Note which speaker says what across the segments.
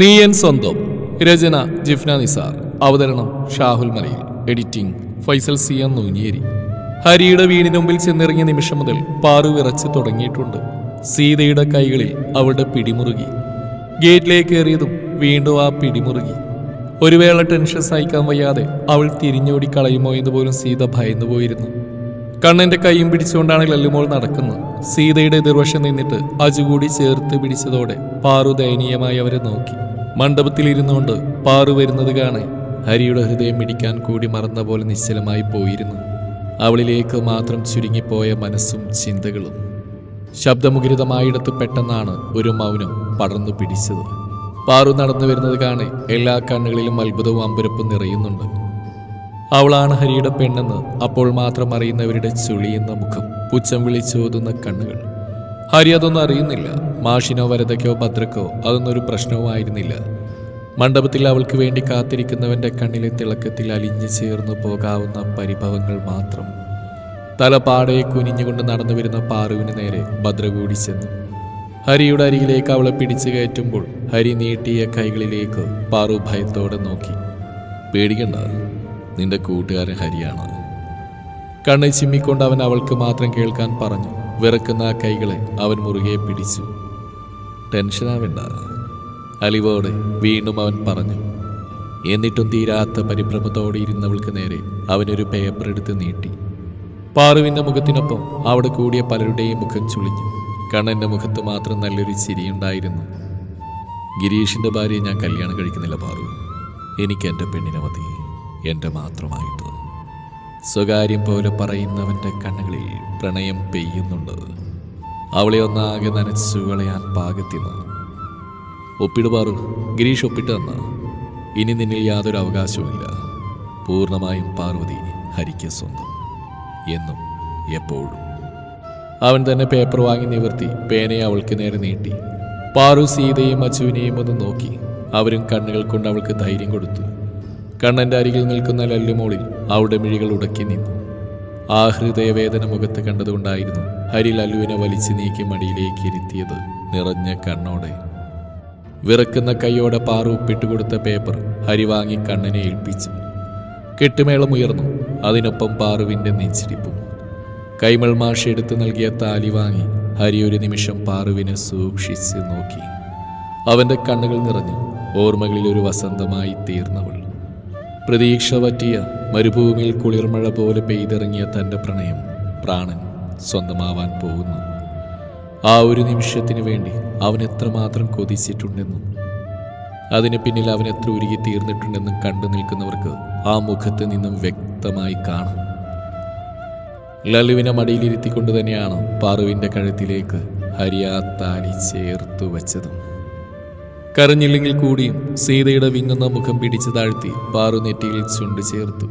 Speaker 1: നീയൻ സ്വന്തം. രചന ജിഫ്ന നിസാർ. അവതരണം Shahul Malayil. Editing Faisal C N Noonjeri. ഹരിയുടെ വീടിന് മുമ്പിൽ ചെന്നിറങ്ങിയ നിമിഷം മുതൽ പാറു വിറച്ച് തുടങ്ങിയിട്ടുണ്ട്. സീതയുടെ കൈകളിൽ അവളുടെ പിടിമുറുകി. ഗേറ്റിലേക്ക് കയറിയതും വീണ്ടും ആ പിടിമുറുകി. ഒരു വേള ടെൻഷൻ സഹിക്കാൻ വയ്യാതെ അവൾ തിരിഞ്ഞോടി കളയുമോ എന്ന് പോലും സീത ഭയന്നു പോയിരുന്നു. കണ്ണന്റെ കൈയും പിടിച്ചുകൊണ്ടാണ് ലല്ലുമോൾ നടക്കുന്നത്. സീതയുടെ എതിർവശം നിന്നിട്ട് അജു കൂടി ചേർത്ത് പിടിച്ചതോടെ പാറു ദയനീയമായി അവരെ നോക്കി. മണ്ഡപത്തിലിരുന്നുകൊണ്ട് പാറു വരുന്നത് കാണെ ഹരിയുടെ ഹൃദയം ഇടിക്കാൻ കൂടി മറന്ന പോലെ നിശ്ചലമായി പോയിരുന്നു. അവളിലേക്ക് മാത്രം ചുരുങ്ങിപ്പോയ മനസ്സും ചിന്തകളും. ശബ്ദമുഖരിതമായിടത്ത് പെട്ടെന്നാണ് ഒരു മൗനം പടർന്നു പിടിച്ചത്. പാറു നടന്നു വരുന്നത് കാണെ എല്ലാ കണ്ണുകളിലും അത്ഭുതവും അമ്പരപ്പും നിറയുന്നുണ്ട്. അവളാണ് ഹരിയുടെ പെണ്ണെന്ന് അപ്പോൾ മാത്രം അറിയുന്നവരുടെ ചുളിയുന്ന മുഖം പുച്ഛം വിളിച്ചോതുന്ന കണ്ണുകൾ. ഹരി അതൊന്നും അറിയുന്നില്ല. മാഷിനോ വരതയ്ക്കോ ഭദ്രക്കോ അതൊന്നും ഒരു പ്രശ്നവുമായിരുന്നില്ല മണ്ഡപത്തിൽ അവൾക്ക് വേണ്ടി കാത്തിരിക്കുന്നവന്റെ കണ്ണിലെ തിളക്കത്തിൽ അലിഞ്ഞു ചേർന്നു പോകാവുന്ന പരിഭവങ്ങൾ മാത്രം. തല പാടയെ കുനിഞ്ഞുകൊണ്ട് നടന്നു വരുന്ന പാറുവിന് നേരെ ഭദ്ര കൂടി ചെന്നു. ഹരിയുടെ അരികിലേക്ക് അവളെ പിടിച്ചു കയറ്റുമ്പോൾ ഹരി നീട്ടിയ കൈകളിലേക്ക് പാറു ഭയത്തോടെ നോക്കി. പേടിക്കണ്ട നിന്റെ കൂട്ടുകാരൻ ഹരിയാണ്. കണ്ണ് ചിമ്മിക്കൊണ്ട് അവൻ അവൾക്ക് മാത്രം കേൾക്കാൻ പറഞ്ഞു. വിറക്കുന്ന ആ കൈകളെ അവൻ മുറുകെ പിടിച്ചു. ടെൻഷനാവേണ്ട അലിവോടെ വീണ്ടും അവൻ പറഞ്ഞു എന്നിട്ടും തീരാത്ത പരിഭ്രമത്തോടെ ഇരുന്നവൾക്ക് നേരെ അവനൊരു പേപ്പർ എടുത്ത് നീട്ടി. പാറുവിന്റെ മുഖത്തിനൊപ്പം അവിടെ കൂടിയ പലരുടെയും മുഖം ചുളിഞ്ഞു. കണ്ണന്റെ മുഖത്ത് മാത്രം നല്ലൊരു ചിരിയുണ്ടായിരുന്നു. ഗിരീഷിന്റെ ഭാര്യയെ ഞാൻ കല്യാണം കഴിക്കുന്നില്ല പാറു. എനിക്ക് എന്റെ പെണ്ണിനെ മതി. എന്റെ മാത്രമായിട്ട്. സ്വകാര്യം പോലെ പറയുന്നവന്റെ കണ്ണുകളിൽ പ്രണയം പെയ്യുന്നുണ്ട്. അവളെ ഒന്നാകെ നനച്ചു കളയാൻ പാകത്തിന്. ഒപ്പിട് പാറു ഗിരീഷ് ഒപ്പിട്ട് തന്ന. ഇനി നിന്നിൽ യാതൊരു അവകാശവുമില്ല. പൂർണമായും പാർവതി ഹരിക്ക് സ്വന്തം. എന്നും എപ്പോഴും. അവൻ തന്നെ പേപ്പർ വാങ്ങി നിവർത്തി പേനയെ അവൾക്ക് നേരെ നീട്ടി. പാറു സീതയും അച്ചുവിനെയും ഒന്ന് നോക്കി. അവരും കണ്ണുകൾ കൊണ്ട് അവൾക്ക് ധൈര്യം കൊടുത്തു. കണ്ണന്റെ അരികിൽ നിൽക്കുന്ന ലല്ലുമോളിൽ അവളുടെ മിഴികൾ ഉടക്കി നിന്നു. ആ ഹൃദയവേദന മുഖത്ത് കണ്ടതുകൊണ്ടായിരുന്നു ഹരി ലല്ലുവിനെ വലിച്ചു നീക്കി മടിയിലേക്ക് ഇരുത്തിയത് നിറഞ്ഞ കണ്ണോടെ. വിറക്കുന്ന കൈയോടെ പാറു ഒപ്പിട്ടുകൊടുത്ത പേപ്പർ ഹരി വാങ്ങി കണ്ണനെ ഏൽപ്പിച്ചു. കെട്ടുമേളം ഉയർന്നു അതിനൊപ്പം പാറുവിന്റെ നെഞ്ചിരിപ്പും. കൈമൾ മാഷ് എടുത്തു നൽകിയ താലി വാങ്ങി ഹരി ഒരു നിമിഷം പാറുവിനെ സൂക്ഷിച്ച് നോക്കി. അവന്റെ കണ്ണുകൾ നിറഞ്ഞു ഓർമ്മകളിൽ ഒരു വസന്തമായി തീർന്നവൾ. പ്രതീക്ഷ പറ്റിയ മരുഭൂമിയിൽ കുളിർമഴ പോലെ പെയ്തിറങ്ങിയ തന്റെ പ്രണയം പ്രാണൻ സ്വന്തമാവാൻ പോകുന്നു. ആ ഒരു നിമിഷത്തിനു വേണ്ടി അവൻ എത്രമാത്രം കൊതിച്ചിട്ടുണ്ടെന്നും അതിന് പിന്നിൽ അവൻ എത്ര ഉരുകി തീർന്നിട്ടുണ്ടെന്നും കണ്ടു നിൽക്കുന്നവർക്ക് ആ മുഖത്ത് നിന്നും വ്യക്തമായി കാണാം. ലലുവിനെ മടിയിലിരുത്തിക്കൊണ്ട് തന്നെയാണ് പാറുവിന്റെ കഴുത്തിലേക്ക് ഹരിയാത്താലി താലി ചേർത്തു വച്ചതും. കരഞ്ഞില്ലെങ്കിൽ കൂടിയും സീതയുടെ വിങ്ങുന്ന മുഖം പിടിച്ചു താഴ്ത്തി പാറു നെറ്റിയിൽ ചുണ്ടു ചേർത്തു.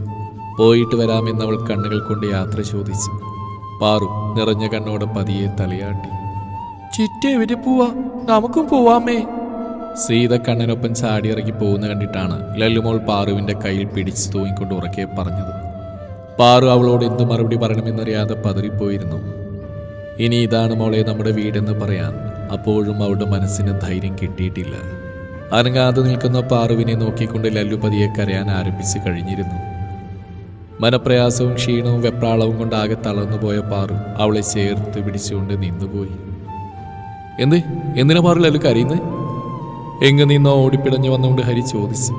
Speaker 1: പോയിട്ട് വരാമെന്നവൾ കണ്ണുകൾ കൊണ്ട് യാത്ര ചോദിച്ചു. പാറു നിറഞ്ഞ കണ്ണോടെ പതിയെ തലയാട്ടി.
Speaker 2: ചിറ്റേ എവിടെ പോവാ. നമുക്കും പോവാമേ.
Speaker 1: സീത കണ്ണനൊപ്പം ചാടിയിറങ്ങി പോകുന്ന കണ്ടിട്ടാണ് ലല്ലുമോൾ പാറുവിന്റെ കയ്യിൽ പിടിച്ചു തൂങ്ങിക്കൊണ്ട് ഉറക്കെ പറഞ്ഞത്. പാറു അവളോട് എന്ത് മറുപടി പറയണമെന്നറിയാതെ പതറിപ്പോയിരുന്നു. ഇനി ഇതാണ് മോളെ നമ്മുടെ വീടെന്ന് പറയാൻ. അപ്പോഴും അവളുടെ മനസ്സിന് ധൈര്യം കിട്ടിയിട്ടില്ല. അനങ്ങാതെ നിൽക്കുന്ന പാറുവിനെ നോക്കിക്കൊണ്ട് ലല്ലു പതിയെ കരയാൻ ആരംഭിച്ചു കഴിഞ്ഞിരുന്നു. മനപ്രയാസവും ക്ഷീണവും വെപ്രാളവും കൊണ്ടാകെ തളർന്നുപോയ പാറു അവളെ ചേർത്ത് പിടിച്ചുകൊണ്ട് നിന്നുപോയി. എന്ത്? എന്തിനാ പാറു ലല്ലു കരയുന്നത് എങ്ങ് നിന്നോ ഓടിപ്പിടഞ്ഞു വന്നുകൊണ്ട് ഹരി ചോദിച്ചു.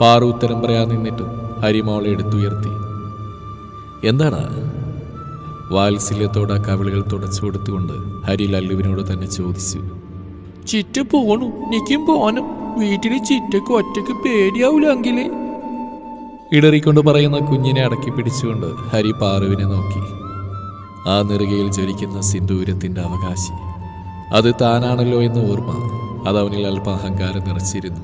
Speaker 1: പാറു ഉത്തരം പറയാൻ നിന്നിട്ട് ഹരി മോളെ എടുത്തുയർത്തി. എന്താണ്? വാത്സല്യത്തോടെ ആ കവിളുകൾ തുടച്ചു കൊടുത്തുകൊണ്ട് ഹരി ലല്ലുവിനോട് തന്നെ ചോദിച്ചു.
Speaker 2: ചിറ്റ പോണു. നിക്കും പോനും വീട്ടിൽ ചിറ്റക്ക് ഒറ്റയ്ക്ക് പേടിയാവൂലെങ്കിൽ.
Speaker 1: ഇടറിക്കൊണ്ട് പറയുന്ന കുഞ്ഞിനെ അടക്കി പിടിച്ചുകൊണ്ട് ഹരി പാറുവിനെ നോക്കി. ആ നെറുകയിൽ ജ്വലിക്കുന്ന സിന്ദൂരത്തിന്റെ അവകാശി. അത് താനാണല്ലോ എന്ന ഓർമ്മ അത് അവനിൽ അല്പം അഹങ്കാരം നിറച്ചിരുന്നു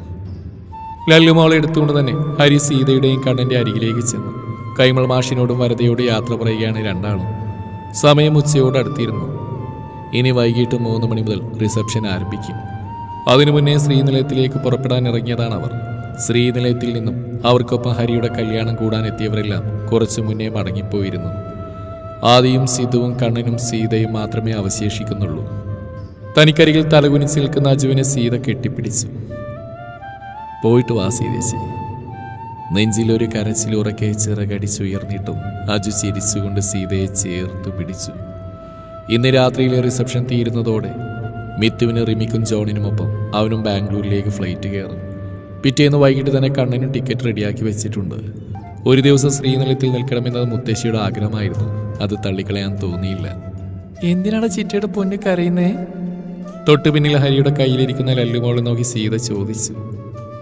Speaker 1: ലല്ലുമോളെ എടുത്തുകൊണ്ട് തന്നെ ഹരി സീതയുടെയും കണ്ണന്റെ അരികിലേക്ക് ചെന്നു. കൈമൾ മാഷിനോടും വരതയോട് യാത്ര പറയുകയാണ് രണ്ടാളും. സമയം ഉച്ചയോട് അടുത്തിരുന്നു. ഇനി വൈകിട്ട് മൂന്ന് മണി മുതൽ റിസപ്ഷൻ ആരംഭിക്കും. അതിനു മുന്നേ ശ്രീനിലയത്തിലേക്ക് പുറപ്പെടാൻ ഇറങ്ങിയതാണ് അവർ. ശ്രീനിലയത്തിൽ നിന്നും അവർക്കൊപ്പം ഹരിയുടെ കല്യാണം കൂടാൻ എത്തിയവരെല്ലാം കുറച്ചു മുന്നേ മടങ്ങിപ്പോയിരുന്നു. ആദിയും സിധുവും കണ്ണനും സീതയും മാത്രമേ അവശേഷിക്കുന്നുള്ളൂ. തനിക്കരികിൽ തലകുനിച്ച് നിൽക്കുന്ന അജുവിനെ സീത കെട്ടിപ്പിടിച്ചു. പോയിട്ട് വാ സീതേശി നെഞ്ചിലൊരു കരച്ചിൽ ഉറക്കെ ചിറകടിച്ചുയർന്നിട്ടും അജു ചിരിച്ചുകൊണ്ട് സീതയെ ചേർത്തു പിടിച്ചു. ഇന്ന് രാത്രിയിലെ റിസപ്ഷൻ തീരുന്നതോടെ മിത്തുവിന് റിമിക്കും ജോണിനുമൊപ്പം അവനും ബാംഗ്ലൂരിലേക്ക് ഫ്ലൈറ്റ് കയറും. പിറ്റേന്ന് വൈകിട്ട് തന്നെ കണ്ണനും ടിക്കറ്റ് റെഡിയാക്കി വെച്ചിട്ടുണ്ട്. ഒരു ദിവസം ശ്രീനിലയത്തിൽ നിൽക്കണമെന്നത് മുത്തശ്ശിയുടെ ആഗ്രഹമായിരുന്നു. അത് തള്ളിക്കളയാൻ തോന്നിയില്ല.
Speaker 2: എന്തിനാണ് ചിറ്റയുടെ പൊന്ന് കരയുന്നേ?
Speaker 1: തൊട്ടു പിന്നിൽ ഹരിയുടെ കയ്യിലിരിക്കുന്ന ലല്ലുമോളെ നോക്കി സീത ചോദിച്ചു.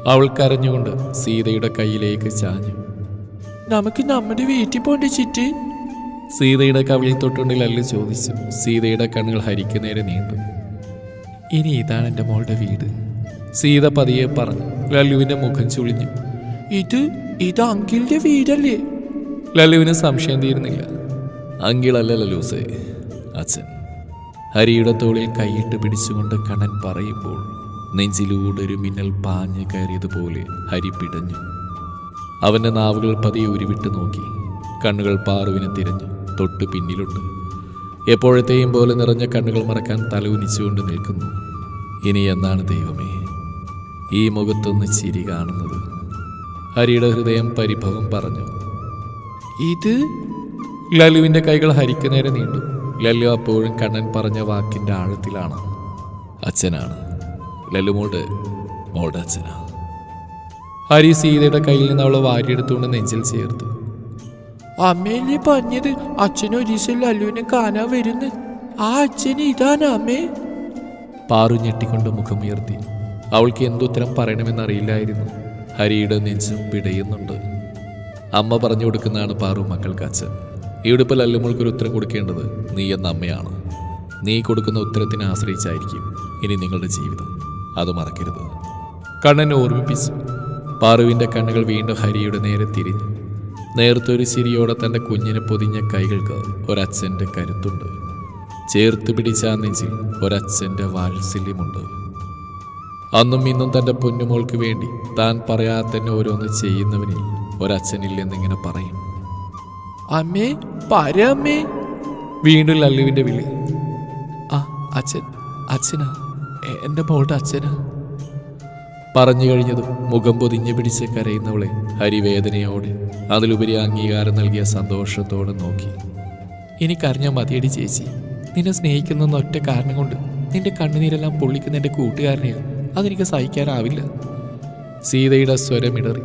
Speaker 1: അവൾ കരഞ്ഞുകൊണ്ട് സീതയുടെ കയ്യിലേക്ക് ചാഞ്ഞു.
Speaker 2: നമുക്ക് നമ്മുടെ വീട്ടിൽ പോണ്ട ചിറ്റ്?
Speaker 1: സീതയുടെ കവിളിൽ തൊട്ടുണ്ടിൽ അല്ല ചോദിച്ചു. സീതയുടെ കണ്ണുകൾ ഹരിക്ക് നേരെ നീണ്ടു.
Speaker 2: ഇനി ഇതാണ് എന്റെ മോളുടെ വീട്.
Speaker 1: സീത പതിയെ പറഞ്ഞു. ലല്ലുവിന്റെ മുഖം ചുളിഞ്ഞു.
Speaker 2: ഇത് ഇത് അങ്കിളിന്റെ വീടല്ലേ?
Speaker 1: ലല്ലുവിന് സംശയം തീരുന്നില്ല. അങ്കിളല്ല ലല്ലൂസേ അച്ഛൻ. ഹരിയുടെ തോളിൽ കൈയിട്ട് പിടിച്ചുകൊണ്ട് കണ്ണൻ പറയുമ്പോൾ നെഞ്ചിലൂടെ ഒരു മിന്നൽ പാഞ്ഞു കയറിയതുപോലെ ഹരി പിടഞ്ഞു. അവന്റെ നാവുകൾ പതിയെ ഉരുവിട്ട് നോക്കി. കണ്ണുകൾ പാറുവിനെ തിരഞ്ഞു. തൊട്ട് പിന്നിലുണ്ട്. എപ്പോഴത്തെയും പോലെ നിറഞ്ഞ കണ്ണുകൾ മറക്കാൻ തല ഉനിച്ചുകൊണ്ട് നിൽക്കുന്നു. ഇനി എന്നാണ് ദൈവമേ? ഈ മുഖത്തൊന്ന് ചിരി കാണുന്നത്. ഹരിയുടെ ഹൃദയം പരിഭവം പറഞ്ഞു.
Speaker 2: ഇത്?
Speaker 1: ലലുവിന്റെ കൈകൾ ഹരിക്ക് നേരെ നീണ്ടു. ലല്ലു അപ്പോഴും കണ്ണൻ പറഞ്ഞ വാക്കിന്റെ ആഴത്തിലാണ്. അച്ഛനാണ്. ലല്ലു മോളുടെ അച്ഛനാ ഹരി സീതയുടെ കയ്യിൽ നിന്ന് അവളെ വാരിയെടുത്തുകൊണ്ട് നെഞ്ചിൽ ചേർത്തു.
Speaker 2: അമ്മയല്ലേ പറഞ്ഞത് അച്ഛനും ഒരു ദിവസം ലല്ലുവിനെ കാണാൻ വരുന്നു. ആ അച്ഛൻ ഇതാണ് അമ്മേ.
Speaker 1: പാറു ഞെട്ടിക്കൊണ്ട് മുഖമുയർത്തി. അവൾക്ക് എന്തുത്തരം പറയണമെന്നറിയില്ലായിരുന്നു. ഹരിയുടെ നെഞ്ചും പിടയുന്നുണ്ട്. അമ്മ പറഞ്ഞു കൊടുക്കുന്നതാണ് പാറു മക്കൾക്ക് അച്ഛൻ. ഇവിടെ ഇപ്പോൾ ലല്ലുമോൾക്കൊരു ഉത്തരം കൊടുക്കേണ്ടത് നീ എന്ന അമ്മയാണ്. നീ കൊടുക്കുന്ന ഉത്തരത്തിനെ ആശ്രയിച്ചായിരിക്കും ഇനി നിങ്ങളുടെ ജീവിതം. അത് മറക്കരുത്. കണ്ണൻ ഓർമ്മിപ്പിച്ചു പാറുവിന്റെ കണ്ണുകൾ വീണ്ടും ഹരിയുടെ നേരെ തിരിഞ്ഞു. നേർത്തൊരു ചിരിയോടെ തന്റെ കുഞ്ഞിനെ പൊതിഞ്ഞ കൈകൾക്ക് ഒരച്ഛന്റെ കരുത്തുണ്ട്. ചേർത്ത് പിടിച്ച നെഞ്ചിൽ ഒരച്ഛന്റെ വാത്സല്യമുണ്ട്. അന്നും ഇന്നും തന്റെ പൊന്നുമോൾക്ക് വേണ്ടി താൻ പറയാതെ തന്നെ ഓരോന്ന് ചെയ്യുന്നവനിൽ ഒരച്ഛനില്ലെന്നിങ്ങനെ പറയും.
Speaker 2: അമ്മേ പരമേ
Speaker 1: വീണ്ടും ലല്ലുവിന്റെ വിളി.
Speaker 2: ആ അച്ഛൻ അച്ഛനാ. എന്റെ മോളുടെ അച്ഛന്.
Speaker 1: പറഞ്ഞു കഴിഞ്ഞതും മുഖം പൊതിഞ്ഞു പിടിച്ച് കരയുന്നവളെ ഹരിവേദനയോടെ അതിലുപരി അംഗീകാരം നൽകിയ സന്തോഷത്തോടെ നോക്കി.
Speaker 2: എനിക്കറിഞ്ഞാൽ മതിയടി ചേച്ചി. നിന്നെ സ്നേഹിക്കുന്ന ഒറ്റ കാരണം കൊണ്ട് നിന്റെ കണ്ണുനീരെല്ലാം പൊള്ളിക്കുന്ന എന്റെ കൂട്ടുകാരനെയോ. അതെനിക്ക് സഹിക്കാനാവില്ല.
Speaker 1: സീതയുടെ സ്വരമിടറി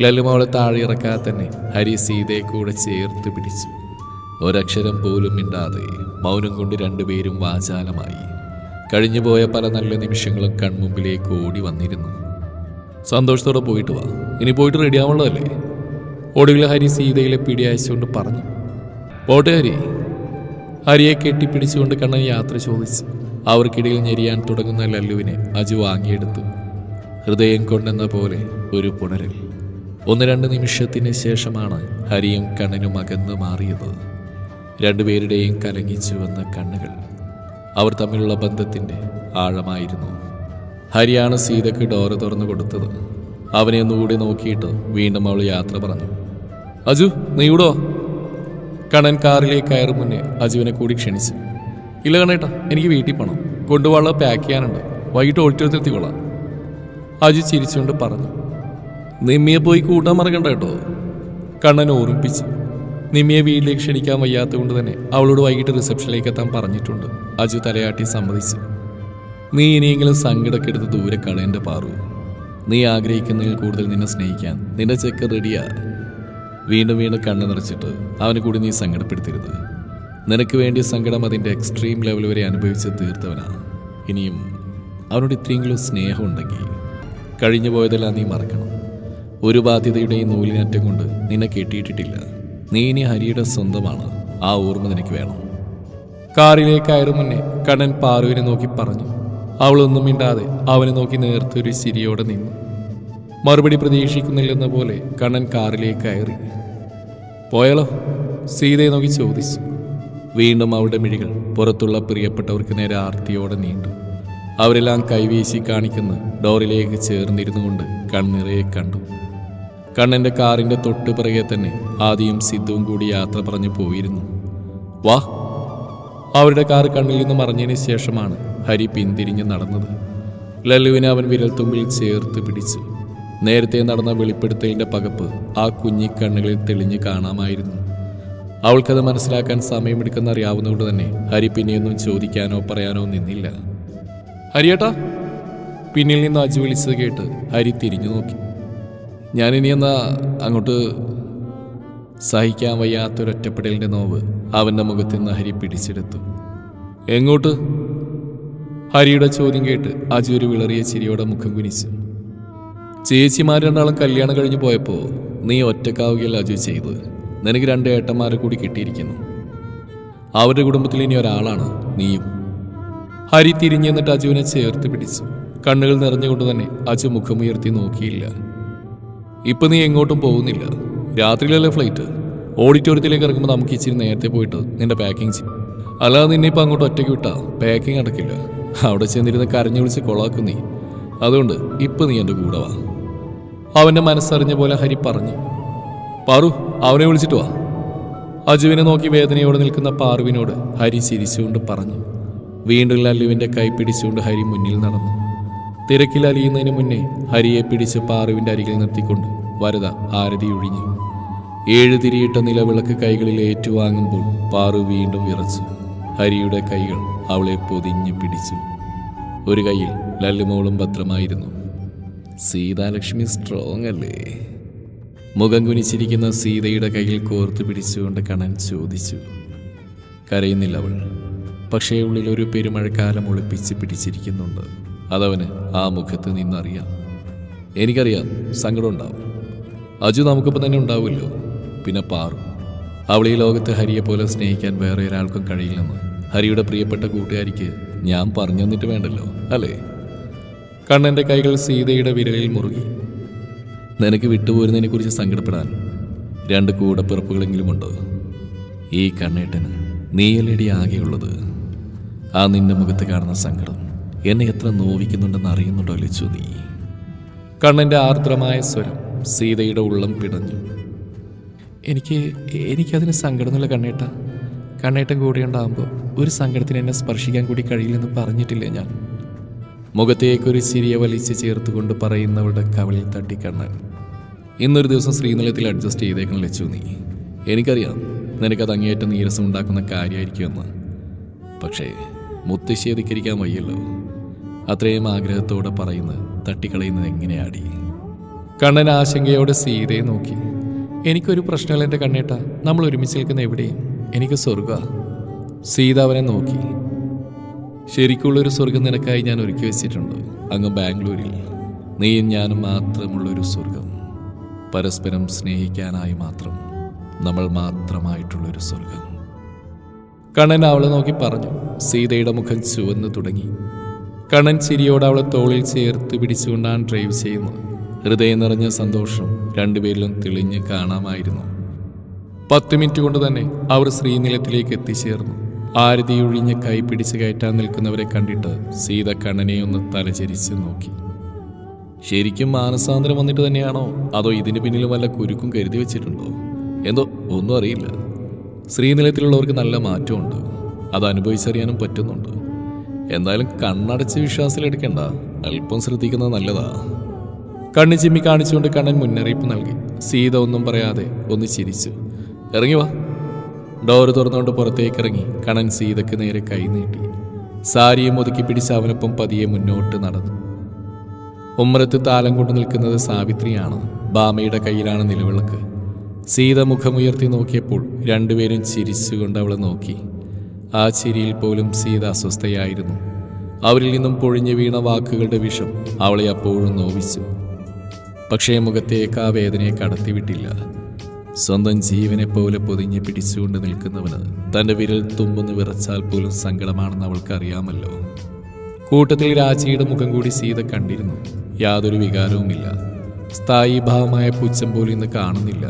Speaker 1: ലല്ലുമോളെ താഴെ ഇറക്കാതെ തന്നെ ഹരി സീതയെ കൂടെ ചേർത്ത് പിടിച്ചു. ഒരക്ഷരം പോലും മിണ്ടാതെ മൗനം കൊണ്ട് രണ്ടുപേരും വാചാലമായി. കഴിഞ്ഞുപോയ പല നല്ല നിമിഷങ്ങളും കൺമുമ്പിലേക്ക് ഓടി വന്നിരുന്നു. സന്തോഷത്തോടെ പോയിട്ട് വാ. ഇനി പോയിട്ട് റെഡി ആവുള്ളതല്ലേ ഒടുവിൽ ഹരി സീതയിലെ പിടി അയച്ചുകൊണ്ട് പറഞ്ഞു. പോട്ടെ ഹരി. ഹരിയെ കെട്ടിപ്പിടിച്ചുകൊണ്ട് കണ്ണൻ യാത്ര ചോദിച്ചു അവർക്കിടയിൽ ഞെരിയാൻ തുടങ്ങുന്ന ലല്ലുവിനെ അജു വാങ്ങിയെടുത്തു. ഹൃദയം കൊണ്ടെന്ന പോലെ ഒരു പുണരൽ. ഒന്ന് രണ്ട് നിമിഷത്തിന് ശേഷമാണ് ഹരിയും കണ്ണനും അകന്നു മാറിയത്. രണ്ടുപേരുടെയും കലങ്ങിച്ചു വന്ന കണ്ണുകൾ. അവർ തമ്മിലുള്ള ബന്ധത്തിന്റെ ആഴമായിരുന്നു. ഹരിയാണ് സീതയ്ക്ക് ഡോറ് തുറന്നു കൊടുത്തത്. അവനെ ഒന്നുകൂടി നോക്കിയിട്ട് വീണ്ടും അവൾ യാത്ര പറഞ്ഞു. അജു നീ കണൻ കണ്ണൻ കാറിലേക്ക് കയറി മുന്നേ അജുവിനെ കൂടി ക്ഷണിച്ചു. ഇല്ല കണ്ണേട്ടാ എനിക്ക് വീട്ടിൽ പോകണം കൊണ്ടുപോകാനുള്ള പാക്ക് ചെയ്യാനുണ്ട്. വൈകിട്ട് ഓഡിറ്റോറിയത്തിലെത്തിക്കൊള്ളാം അജു ചിരിച്ചുകൊണ്ട് പറഞ്ഞു. നിമ്മിയെ പോയി കൂട്ടാൻ മറക്കണ്ട കേട്ടോ. കണ്ണൻ ഓർമ്മിപ്പിച്ചു. നിമ്മിയെ വീട്ടിലേക്ക് ക്ഷണിക്കാൻ വയ്യാത്തതുകൊണ്ട് തന്നെ അവളോട് വൈകിട്ട് റിസപ്ഷനിലേക്ക് എത്താൻ പറഞ്ഞിട്ടുണ്ട്. അജു തലയാട്ടി സമ്മതിച്ചു. നീ ഇനിയെങ്കിലും സങ്കടക്കെടുത്ത് ദൂരെ കളയേണ്ട പാറു. നീ ആഗ്രഹിക്കുന്നതിൽ കൂടുതൽ നിന്നെ സ്നേഹിക്കാൻ നിന്റെ ചെക്ക് റെഡിയാ വീണ്ടും വീണ്ടും കണ്ണു നിറച്ചിട്ട് അവനെ കൂടി നീ സങ്കടപ്പെടുത്തരുത്. നിനക്ക് വേണ്ടിയ സങ്കടം അതിന്റെ എക്സ്ട്രീം ലെവൽ വരെ അനുഭവിച്ച് തീർത്തവനാ. ഇനിയും അവനോട് ഇത്രയെങ്കിലും സ്നേഹമുണ്ടെങ്കിൽ കഴിഞ്ഞു പോയതെല്ലാം നീ മറക്കണം. ഒരു ബാധ്യതയുടെയും നൂലിനറ്റം കൊണ്ട് നിന്നെ കെട്ടിയിട്ടിട്ടില്ല. നീ ഇനി ഹരിയുടെ സ്വന്തമാണ്. ആ ഓർമ്മ നിനക്ക് വേണം. കാറിലേക്ക് കയറും മുന്നേ കണ്ണൻ പാറുവിനെ നോക്കി പറഞ്ഞു. അവളൊന്നും മിണ്ടാതെ അവനെ നോക്കി നേർത്തൊരു ചിരിയോടെ നിന്നു. മറുപടി പ്രതീക്ഷിക്കുന്നില്ലെന്ന പോലെ കണ്ണൻ കാറിലേക്ക് കയറി. പോയാലോ? സീതയെ നോക്കി ചോദിച്ചു. വീണ്ടും അവളുടെ മിഴികൾ പുറത്തുള്ള പ്രിയപ്പെട്ടവർക്ക് നേരെ ആർത്തിയോടെ നീണ്ടു. അവരെല്ലാം കൈവീശി കാണിക്കുന്ന ഡോറിലേക്ക് ചേർന്നിരുന്നു കൊണ്ട് കണ്ണിറയെ കണ്ടു. കണ്ണന്റെ കാറിന്റെ തൊട്ട് പിറകെ തന്നെ ആദിയും സിദ്ധുവും കൂടി യാത്ര പറഞ്ഞു പോയിരുന്നു. വാ. അവരുടെ കാർ കണ്ണിൽ നിന്ന് മറിഞ്ഞതിന് ശേഷമാണ് ഹരി പിന്തിരിഞ്ഞ് നടന്നത്. ലല്ലുവിനെ അവൻ വിരൽത്തുമ്പിൽ ചേർത്ത് പിടിച്ചു. നേരത്തെ നടന്ന വെളിപ്പെടുത്തലിന്റെ പകപ്പ് ആ കുഞ്ഞി കണ്ണുകളിൽ തെളിഞ്ഞു കാണാമായിരുന്നു. അവൾക്കത് മനസ്സിലാക്കാൻ സമയമെടുക്കുന്ന അറിയാവുന്നതുകൊണ്ട് തന്നെ ഹരി പിന്നെയൊന്നും ചോദിക്കാനോ പറയാനോ നിന്നില്ല. ഹരിയേട്ടാ. പിന്നിൽ നിന്ന് അജു വിളിച്ചത് കേട്ട് ഹരി തിരിഞ്ഞു നോക്കി. ഞാനിനി എന്നാ അങ്ങോട്ട് സഹിക്കാൻ വയ്യാത്തൊരൊറ്റപ്പെടലിന്റെ നോവ് അവന്റെ മുഖത്ത് നിന്ന് ഹരി പിടിച്ചെടുത്തു. എങ്ങോട്ട്? ഹരിയുടെ ചോദ്യം കേട്ട് അജു ഒരു വിളറിയ ചിരിയോടെ മുഖം കുനിച്ചു. ചേച്ചിമാർ രണ്ടാളും കല്യാണം കഴിഞ്ഞു പോയപ്പോൾ നീ ഒറ്റക്കാവുകയല്ല അജു ചെയ്തു. നിനക്ക് രണ്ട് ഏട്ടന്മാരെ കൂടി കിട്ടിയിരിക്കുന്നു. അവരുടെ കുടുംബത്തിൽ ഇനി ഒരാളാണ് നീയും. ഹരി തിരിഞ്ഞു എന്നിട്ട് അജുവിനെ ചേർത്ത് പിടിച്ചു. കണ്ണുകൾ നിറഞ്ഞുകൊണ്ട് തന്നെ അജു മുഖമുയർത്തി നോക്കിയില്ല. ഇപ്പൊ നീ എങ്ങോട്ടും പോകുന്നില്ല. രാത്രിയിലല്ലേ ഫ്ലൈറ്റ് ഓഡിറ്റോറിയത്തിലേക്ക് ഇറങ്ങുമ്പോൾ നമുക്ക് ഇച്ചിരി നേരത്തെ പോയിട്ട് നിന്റെ പാക്കിങ് ചെയ്യും അല്ലാതെ നിന്നെ ഇപ്പൊ അങ്ങോട്ട് ഒറ്റയ്ക്ക് വിട്ടാ പാക്കിങ് അടക്കില്ല അവിടെ ചെന്നിരുന്ന് കരഞ്ഞു വിളിച്ച് കൊളാക്കും നീ. അതുകൊണ്ട് ഇപ്പൊ നീ എന്റെ കൂടെ വാ. അവന്റെ മനസ്സറിഞ്ഞ പോലെ ഹരി പറഞ്ഞു. പാറു അവനെ വിളിച്ചിട്ട് വാ. അജുവിനെ നോക്കി വേദനയോടെ നിൽക്കുന്ന പാറുവിനോട് ഹരി ചിരിച്ചുകൊണ്ട് പറഞ്ഞു. വീണ്ടും ലല്ലുവിന്റെ കൈ പിടിച്ചുകൊണ്ട് ഹരി മുന്നിൽ നടന്നു. തിരക്കിൽ അലിയുന്നതിന് മുന്നേ ഹരിയെ പിടിച്ച് പാറുവിന്റെ അരികിൽ നിർത്തിക്കൊണ്ട് വരത ആരതി ഒഴിഞ്ഞു. ഏഴ് തിരിയിട്ട നിലവിളക്ക് കൈകളിൽ ഏറ്റുവാങ്ങുമ്പോൾ പാറു വീണ്ടും വിറച്ചു. ഹരിയുടെ കൈകൾ അവളെ പൊതിഞ്ഞു പിടിച്ചു. ഒരു കൈയിൽ ലല്ലുമോളും ഭദ്രമായിരുന്നു സീതാലക്ഷ്മി സ്ട്രോങ് അല്ലേ? മുഖം കുനിച്ചിരിക്കുന്ന സീതയുടെ കയ്യിൽ കോർത്തു പിടിച്ചുകൊണ്ട് കണൻ ചോദിച്ചു. കരയുന്നില്ല അവൾ. പക്ഷേ ഉള്ളിൽ ഒരു പെരുമഴക്കാലം ഒളിപ്പിച്ച് പിടിച്ചിരിക്കുന്നുണ്ട്. അതവന് ആ മുഖത്ത് നിന്നറിയാം. എനിക്കറിയാം സങ്കടം ഉണ്ടാവും. അജു നമുക്കിപ്പോൾ തന്നെ ഉണ്ടാവുമല്ലോ. പിന്നെ പാറു. അവൾ ഈ ലോകത്ത് ഹരിയെ പോലെ സ്നേഹിക്കാൻ വേറെ ഒരാൾക്കും കഴിയില്ലെന്ന് ഹരിയുടെ പ്രിയപ്പെട്ട കൂട്ടുകാരിക്ക് ഞാൻ പറഞ്ഞു തന്നിട്ട് വേണ്ടല്ലോ അല്ലേ? കണ്ണന്റെ കൈകൾ സീതയുടെ വിരലിൽ മുറുകി. നിനക്ക് വിട്ടുപോരുന്നതിനെ കുറിച്ച് സങ്കടപ്പെടാൻ രണ്ട് കൂടപ്പിറപ്പുകളെങ്കിലും ഉണ്ടോ? ഈ കണ്ണേട്ടന് നീയലടി ആകെയുള്ളത്? ആ നിന്റെ മുഖത്ത് കാണുന്ന സങ്കടം എന്നെ എത്ര നോവിക്കുന്നുണ്ടെന്ന് അറിയുന്നുണ്ടോ ലച്ചു നീ? കണ്ണന്റെ ആർദ്രമായ സ്വരം സീതയുടെ ഉള്ളം പിടഞ്ഞു.
Speaker 2: എനിക്ക് എനിക്കതിന് സങ്കടമൊന്നുമില്ല കണ്ണേട്ട. കണ്ണേട്ടൻ കൂടെ ഉണ്ടാകുമ്പോൾ ഒരു സങ്കടത്തിന് എന്നെ സ്പർശിക്കാൻ കൂടി കഴിയില്ലെന്ന് പറഞ്ഞിട്ടില്ലേ ഞാൻ?
Speaker 1: മുഖത്തേക്കൊരു ചിരിയെ വലിച്ച് ചേർത്തുകൊണ്ട് പറയുന്നവളുടെ കവളിൽ തട്ടി ഇന്നൊരു ദിവസം ശ്രീനിലയത്തിൽ അഡ്ജസ്റ്റ് ചെയ്തേക്കണം ലച്ചു നീ. എനിക്കറിയാം നിനക്കത് അങ്ങേയറ്റം നീരസം ഉണ്ടാക്കുന്ന കാര്യമായിരിക്കുമെന്ന്. പക്ഷേ മുത്തശ്ശിയെ ധിക്കരിക്കാൻ വയ്യല്ലോ. അത്രയും ആഗ്രഹത്തോടെ പറയുന്നത് തട്ടിക്കളയുന്നത് എങ്ങനെയാടി? കണ്ണൻ ആശങ്കയോടെ സീതയെ നോക്കി.
Speaker 2: എനിക്കൊരു പ്രശ്നമില്ല എന്റെ കണ്ണേട്ട. നമ്മൾ ഒരുമിച്ച് നിൽക്കുന്ന എവിടെയും? എനിക്ക് സ്വർഗ
Speaker 1: സീത അവനെ നോക്കി. ശരിക്കുള്ളൊരു സ്വർഗം നിനക്കായി ഞാൻ ഒരുക്കി വെച്ചിട്ടുണ്ട്. അങ്ങ് ബാംഗ്ലൂരിൽ. നീയും ഞാനും മാത്രമുള്ളൊരു സ്വർഗം പരസ്പരം സ്നേഹിക്കാനായി മാത്രം നമ്മൾ മാത്രമായിട്ടുള്ളൊരു സ്വർഗം കണ്ണൻ അവളെ നോക്കി പറഞ്ഞു. സീതയുടെ മുഖം ചുവന്നു തുടങ്ങി. കണ്ണൻ ചിരിയോട് അവളെ തോളിൽ ചേർത്ത് പിടിച്ചുകൊണ്ടാണ് ഡ്രൈവ് ചെയ്യുന്നത്. ഹൃദയം നിറഞ്ഞ സന്തോഷം രണ്ടുപേരിലും തെളിഞ്ഞ് കാണാമായിരുന്നു. പത്ത് മിനിറ്റ് കൊണ്ട് തന്നെ അവർ ശ്രീനിലത്തിലേക്ക് എത്തിച്ചേർന്നു. ആരതി ഒഴിഞ്ഞ് കൈ പിടിച്ച് കയറ്റാൻ നിൽക്കുന്നവരെ കണ്ടിട്ട് സീത കണ്ണനെ ഒന്ന് തലചരിച്ച് നോക്കി. ശരിക്കും മാനസാന്തരം വന്നിട്ട് തന്നെയാണോ? അതോ ഇതിന് പിന്നിലും വല്ല കുരുക്കും കരുതി വെച്ചിട്ടുണ്ടോ? എന്തോ ഒന്നും അറിയില്ല. ശ്രീനിലത്തിലുള്ളവർക്ക് നല്ല മാറ്റമുണ്ട്. അത് അനുഭവിച്ചറിയാനും പറ്റുന്നുണ്ട്. എന്തായാലും കണ്ണടച്ച് വിശ്വാസത്തിലെടുക്കണ്ട. അല്പം ശ്രദ്ധിക്കുന്നത് നല്ലതാ. കണ്ണു ചിമ്മി കാണിച്ചുകൊണ്ട് കണ്ണൻ മുന്നറിയിപ്പ് നൽകി. സീത ഒന്നും പറയാതെ ഒന്ന് ചിരിച്ചു. ഇറങ്ങി വാ. ഡോർ തുറന്നുകൊണ്ട് പുറത്തേക്ക് ഇറങ്ങി കണ്ണൻ സീതയ്ക്ക് നേരെ കൈ നീട്ടി. സാരിയും ഒതുക്കി പിടിച്ച് അവനൊപ്പം പതിയെ മുന്നോട്ട് നടന്നു. ഉമ്മറത്ത് താലം കൊണ്ട് നിൽക്കുന്നത് സാവിത്രിയാണ്. ബാമയുടെ കയ്യിലാണ് നിലവിളക്ക്. സീത മുഖമുയർത്തി നോക്കിയപ്പോൾ രണ്ടുപേരും ചിരിച്ചുകൊണ്ട് അവളെ നോക്കി. ആ ചിരിയിൽ പോലും സീത അസ്വസ്ഥയായിരുന്നു. അവരിൽ നിന്നും പൊഴിഞ്ഞു വീണ വാക്കുകളുടെ വിഷം അവളെ അപ്പോഴും നോവിച്ചു. പക്ഷേ മുഖത്തേക്ക് ആ വേദനയെ കടത്തിവിട്ടില്ല. സ്വന്തം ജീവനെ പോലെ പൊതിഞ്ഞ് പിടിച്ചുകൊണ്ട് നിൽക്കുന്നവന് തന്റെ വിരൽ തുമ്പെന്ന് വിറച്ചാൽ പോലും സങ്കടമാണെന്ന് അവൾക്കറിയാമല്ലോ. കൂട്ടത്തിൽ രാജിയുടെ മുഖം കൂടി സീത കണ്ടിരുന്നു. യാതൊരു വികാരവുമില്ല. സ്ഥായീഭാവമായ പുച്ഛം പോലും ഇന്ന് കാണുന്നില്ല.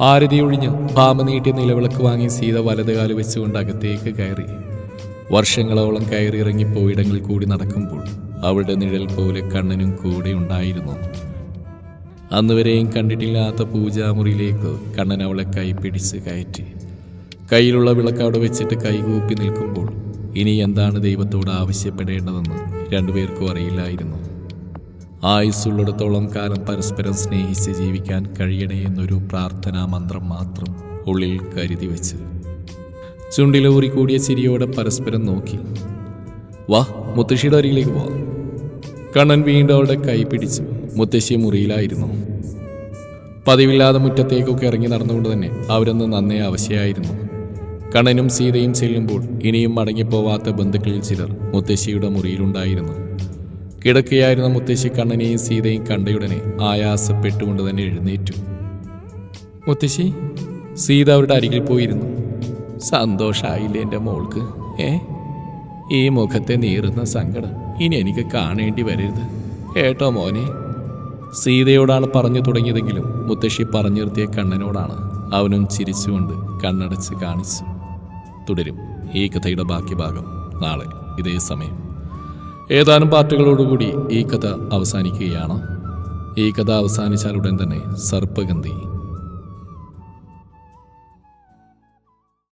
Speaker 1: ആരതി ഒഴിഞ്ഞ് ഭാമ നീട്ടിയ നിലവിളക്ക് വാങ്ങി സീത വലതുകാൽ വെച്ചുകൊണ്ട് അകത്തേക്ക് കയറി. വർഷങ്ങളോളം കയറി ഇറങ്ങിപ്പോയിടങ്ങളിൽ കൂടി നടക്കുമ്പോൾ അവളുടെ നിഴൽ പോലെ കണ്ണനും കൂടെ ഉണ്ടായിരുന്നു. അന്നുവരെയും കണ്ടിട്ടില്ലാത്ത പൂജാമുറിയിലേക്ക് കണ്ണൻ അവളെ കൈ പിടിച്ച് കയറ്റി. കയ്യിലുള്ള വിളക്കവിടെ വെച്ചിട്ട് കൈകൂപ്പി നിൽക്കുമ്പോൾ ഇനി എന്താണ് ദൈവത്തോട് ആവശ്യപ്പെടേണ്ടതെന്ന് രണ്ടുപേർക്കും അറിയില്ലായിരുന്നു. ആയുസ്സുള്ളിടത്തോളം കാലം പരസ്പരം സ്നേഹിച്ച് ജീവിക്കാൻ കഴിയണേ എന്നൊരു പ്രാർത്ഥനാ മന്ത്രം മാത്രം ഉള്ളിൽ കരുതി വെച്ച്. ചുണ്ടിലൂറി കൂടിയ ചിരിയോടെ പരസ്പരം നോക്കി. വാ മുത്തശ്ശിയുടെ അരികിലേക്ക് പോവാം കണ്ണൻ വീണ്ടും അവളുടെ കൈ പിടിച്ചു. മുത്തശ്ശി മുറിയിലായിരുന്നു. പതിവില്ലാതെ മുറ്റത്തേക്കൊക്കെ ഇറങ്ങി നടന്നുകൊണ്ട് തന്നെ അവരൊന്ന് നന്നേ അവശയായിരുന്നു. കണ്ണനും സീതയും ചെല്ലുമ്പോൾ ഇനിയും മടങ്ങിപ്പോവാത്ത ബന്ധുക്കളിൽ ചിലർ മുത്തശ്ശിയുടെ മുറിയിലുണ്ടായിരുന്നു. കിടക്കുകയായിരുന്ന മുത്തശ്ശി കണ്ണനെയും സീതയും കണ്ടയുടനെ ആയാസപ്പെട്ടുകൊണ്ട് തന്നെ എഴുന്നേറ്റു.
Speaker 2: മുത്തശ്ശി
Speaker 1: സീത അവരുടെ അരികിൽ പോയിരുന്നു. സന്തോഷായില്ലേ എന്റെ മോൾക്ക്? ഏ? ഈ മുഖത്തെ നീറുന്ന സങ്കടം ഇനി എനിക്ക് കാണേണ്ടി വരരുത്. കേട്ടോ മോനെ. സീതയോടാണ് പറഞ്ഞു തുടങ്ങിയതെങ്കിലും മുത്തശ്ശി പറഞ്ഞു നിർത്തിയ കണ്ണനോടാണ് അവനും ചിരിച്ചുകൊണ്ട് കണ്ണടച്ച് കാണിച്ചു. തുടരും ഈ കഥയുടെ ബാക്കി ഭാഗം നാളെ ഇതേ സമയം. ഏതാനും പാർട്ടുകളോടുകൂടി ഈ കഥ അവസാനിക്കുകയാണ്. ഈ കഥ അവസാനിച്ചാൽ ഉടൻ തന്നെ സർപ്പഗന്ധി